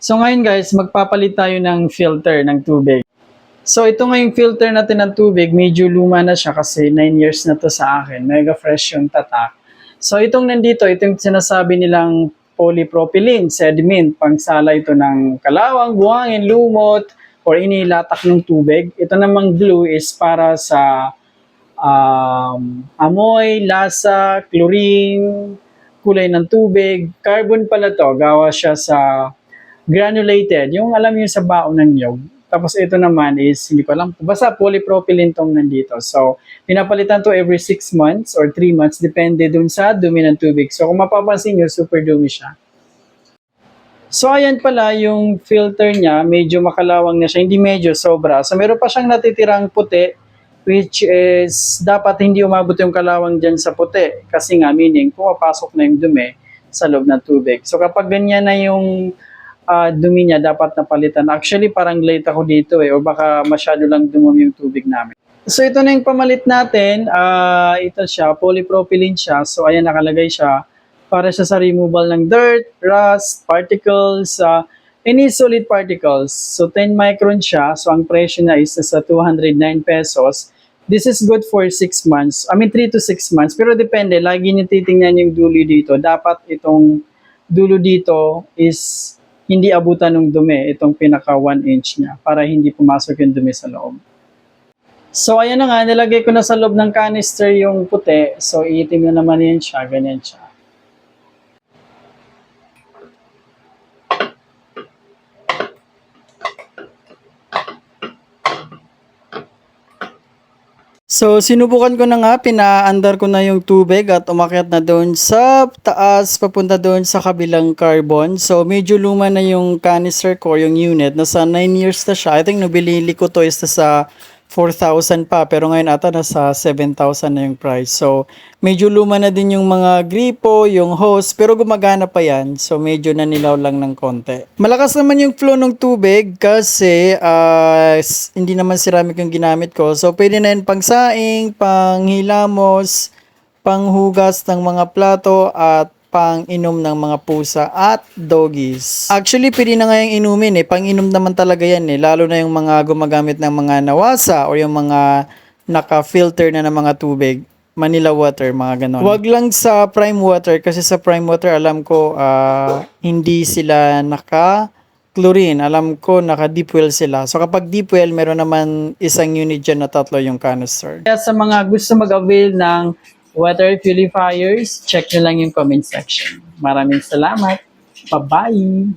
So ngayon guys, magpapalit tayo ng filter ng tubig. So ito nga yung filter natin ng tubig, medyo luma na siya kasi 9 years na to sa akin. Mega fresh yung tatak. So itong nandito, itong sinasabi nilang polypropylene sediment, pangsala ito ng kalawang, buhangin, lumot, or inilatak ng tubig. Ito namang blue is para sa um, amoy, lasa, chlorine, kulay ng tubig. Carbon pala to, gawa siya sa granulated, yung alam niyo sa baon ng nyog. Tapos ito naman is, hindi ko alam, basta polypropylene tong nandito. So, pinapalitan to every 6 months or 3 months, depende dun sa dumi ng tubig. So, kung mapapansin nyo, super dumi siya. So, ayan pala yung filter niya, medyo makalawang na siya, hindi medyo, sobra. So, meron pa siyang natitirang puti, which is dapat hindi umabot yung kalawang dyan sa puti. Kasi nga, meaning, pumapasok na yung dumi sa loob ng tubig. So, kapag ganyan na yung ah, dumi niya, dapat napalitan. Actually, parang late ako dito eh, o baka masyado lang dumumi yung tubig namin. So, ito na yung pamalit natin. Ah, ito siya, polypropylene siya. So, ayan, nakalagay siya para siya sa removal ng dirt, rust, particles, uh, any solid particles. So 10 micron siya. So ang presyo niya is sa 209 pesos. This is good for 6 months. I mean 3 to 6 months. Pero depende, lagi niyo titingnan yung dulo dito. Dapat itong dulo dito is hindi abutan ng dumi, itong pinaka 1 inch niya para hindi pumasok yung dumi sa loob. So ayan na nga, nilagay ko na sa loob ng canister yung puti. So iitim na naman yan siya, ganyan siya. So, sinubukan ko na nga, pinaandar ko na yung tubig at umakyat na doon sa taas, papunta doon sa kabilang carbon. So, medyo luma na yung canister ko, yung unit. Nasa 9 years na siya. I think nabili ko to is nasa 4,000 pa, pero ngayon ata nasa 7,000 na yung price. So, medyo luma na din yung mga gripo, yung hose, pero gumagana pa yan. So, medyo nanilaw lang ng konti. Malakas naman yung flow ng tubig kasi s- hindi naman ceramic yung ginamit ko. So, pwede na yun pang saing, pang hilamos, panghugas ng mga plato at pang inom ng mga pusa at doggies. Actually, pwede na nga yung inumin eh. Pang inom naman talaga yan eh. Lalo na yung mga gumagamit ng mga nawasa o yung mga naka-filter na ng mga tubig. Manila water, mga ganon. Wag lang sa prime water kasi sa prime water alam ko ah, hindi sila naka chlorine. Alam ko naka deep well sila. So kapag deep well, meron naman isang unit dyan na tatlo yung canister. Kaya sa mga gusto mag-avail ng water purifiers, check nyo lang yung comment section. Maraming salamat. Bye-bye!